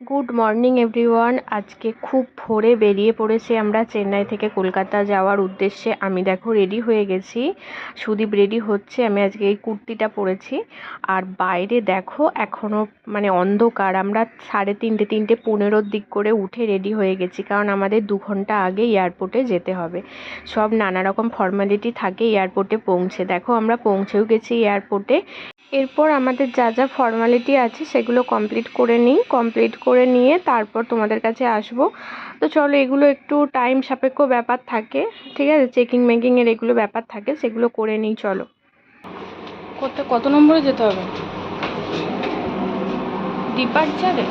Good morning everyone আজকে খুব ভোরে বেরিয়ে পড়েছি আমরা চেন্নাই থেকে কলকাতা যাওয়ার উদ্দেশ্যে। আমি দেখো রেডি হয়ে গেছি। সুদীপ রেডি হচ্ছে, আমি আজকে এই কুর্তিটা পরেছি। আর বাইরে দেখো এখনও মানে অন্ধকার। আমরা সাড়ে তিনটে তিনটে পনেরোর দিক করে উঠে রেডি হয়ে গেছি, কারণ আমাদের দু ঘণ্টা আগে এয়ারপোর্টে যেতে হবে। সব নানা রকম ফর্মালিটি থাকে এয়ারপোর্টে পৌঁছে। দেখো, আমরা পৌঁছেও গেছি এয়ারপোর্টে। এরপর আমাদের যা যা ফর্মালিটি আছে সেগুলো কমপ্লিট করে নিই। কমপ্লিট করে নিয়ে তারপর তোমাদের কাছে আসব। তো চলো এগুলো একটু টাইম সাপেক্ষ ব্যাপার থাকে, ঠিক আছে? চেকিং মেকিংয়ের এগুলো ব্যাপার থাকে, সেগুলো করে নিই, চলো। কত কত নম্বরে যেতে হবে? ডিপার্চারে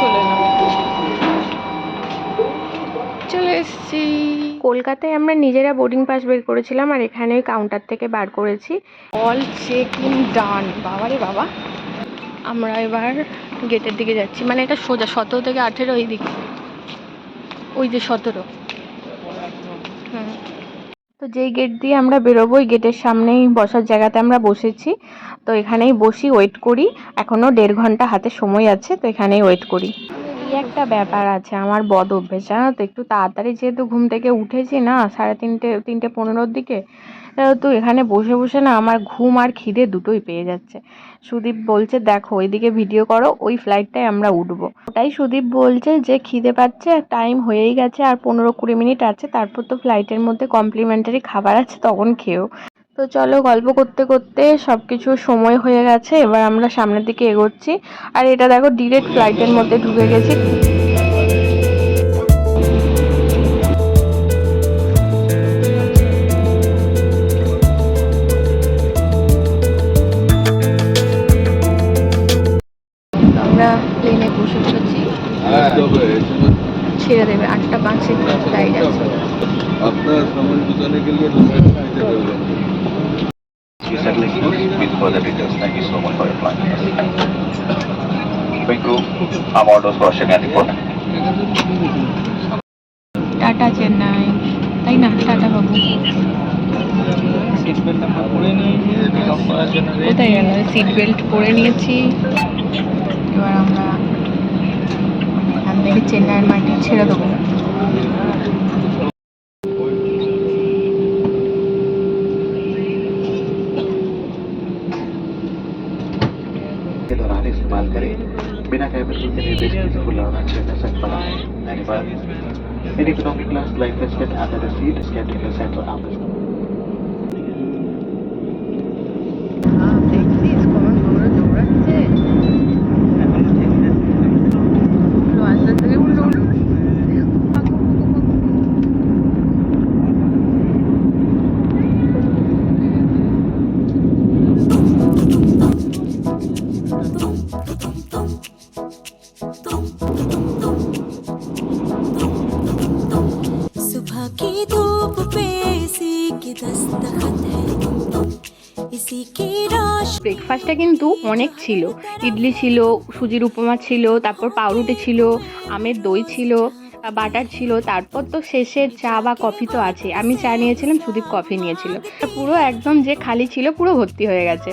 চলে এলাম। চলে এসেছি। কলকাতায় আমরা নিজেরা বোর্ডিং পাস বের করেছিলাম আর এখানে কাউন্টার থেকে বার করেছি। অল চেক ইন ডান বাবারে বাবা। আমরা এবার গেটের দিকে যাচ্ছি। মানে এটা সোজা সতেরো থেকে আঠেরো ওই দিকে। ওই যে সতেরো। হুম। তো যেই গেট দিয়ে আমরা বেরোবো ওই গেটের সামনেই বসার জায়গাতে আমরা বসেছি। তো এখানেই বসি ওয়েট করি। এখনও দেড় ঘণ্টা হাতে সময় আছে তো এখানেই ওয়েট করি। এই একটা ব্যাপার আছে, আমার বদ অভ্যেস, জানো তো? একটু তাড়াতাড়ি যেহেতু ঘুম থেকে উঠেছি না, সাড়ে তিনটে তিনটে পনেরোর দিকে, তো এখানে বসে বসে না আমার ঘুম আর খিদে দুটোই পেয়ে যাচ্ছে। সুদীপ বলছে, দেখো, ওইদিকে ভিডিও করো, ওই ফ্লাইটটায় আমরা উঠবো। ওটাই সুদীপ বলছে যে, খিদে পাচ্ছে টাইম হয়েই গেছে, আর পনেরো কুড়ি মিনিট আছে, তারপর তো ফ্লাইটের মধ্যে কমপ্লিমেন্টারি খাবার আছে, তখন খেও। তো চলো গল্প করতে করতে সব কিছু সময় হয়ে গেছে, এবার আমরা সামনের দিকে এগোচ্ছি। আর এটা দেখো ডিরেক্ট ফ্লাইটের মধ্যে ঢুকে গেছি। ছেড়ে দেবে, আটটা পাঁচে আছে you said like with further details. Thank you so much for your time. Thank you. I'm orders for Shania report. Tata Chennai তাই না টাটা বাবু কোথায় গেল সিট বেল্ট পরে নিয়েছি এবার আমরা এখান থেকে চেন্নাইয়ের মাটি ছেড়ে দেবো इस्तेमाल करें बिना केमिकल के लिए बेस्ट ब्यूटीफुल और अच्छे नशक बनाएँ धन्यवाद In economic class, life is spent under the seat, is getting the center of the धूप पे इसी की दस्तखत है इसी की रोश ব্রেকফাস্টটা কিন্তু অনেক ছিল ইডলি ছিল সুজির উপমা ছিল তারপর পাউরুটি ছিল আমের দই ছিল বাটার ছিল তারপর তো শেষে চা বা কফি তো আছে আমি চা নিয়েছিলাম সুদীপ কফি নিয়েছিল পুরো একদম যে খালি ছিল পুরো ভর্তি হয়ে গেছে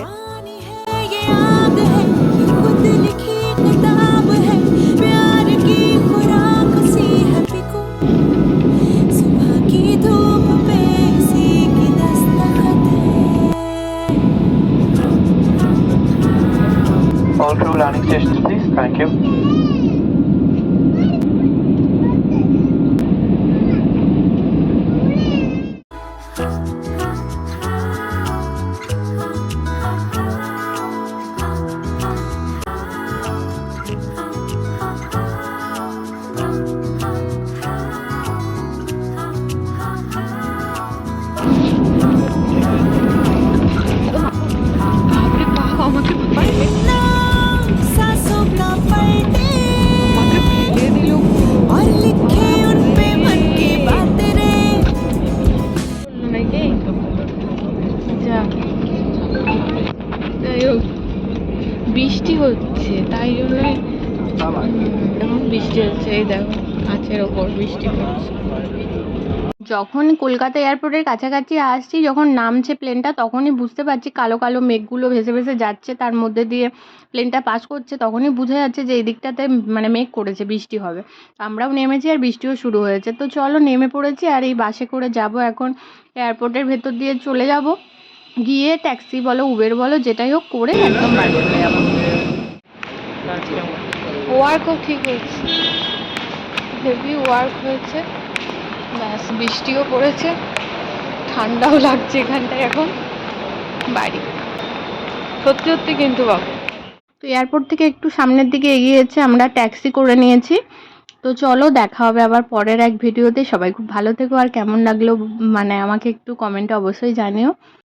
Landing stations please. Thank you. বৃষ্টি হচ্ছে? এই দেখো কাছের ওপর বৃষ্টি পড়ছে। যখন কলকাতা এয়ারপোর্টের কাছাকাছি আসছি যখন নামছে প্লেনটা তখনই বুঝতে পারছি কালো কালো মেঘগুলো ভেসে ভেসে যাচ্ছে। তার মধ্যে দিয়ে প্লেনটা পাস করছে তখনই বোঝা যাচ্ছে যে এই দিকটাতে মানে মেঘ করেছে বৃষ্টি হবে। আমরাও নেমেছি আর বৃষ্টিও শুরু হয়েছে। তো চলো নেমে পড়েছি আর এই বাসে করে যাব এখন এয়ারপোর্টের ভেতর দিয়ে চলে যাব। গিয়ে ট্যাক্সি বলো উবের বলো যেটাই হোক করে একদম বাড়ি চলে যাব। ওয়ার্কও ঠিক হয়েছে। হেভি ওয়ার্ক হয়েছে। ব্যাস, বৃষ্টিও পড়েছে। ঠান্ডাও লাগছে এখানটায় এখন। বাড়ি। সত্যি সত্যি কিন্তু বাবু তো এয়ারপোর্ট থেকে একটু সামনের দিকে এগিয়েছে আমরা ট্যাক্সি করে নিয়েছি। তো চলো, দেখা হবে আবার পরের এক ভিডিওতে সবাই খুব ভালো থেকো। আর কেমন লাগল মানে আমাকে একটু কমেন্টে অবশ্যই জানিও।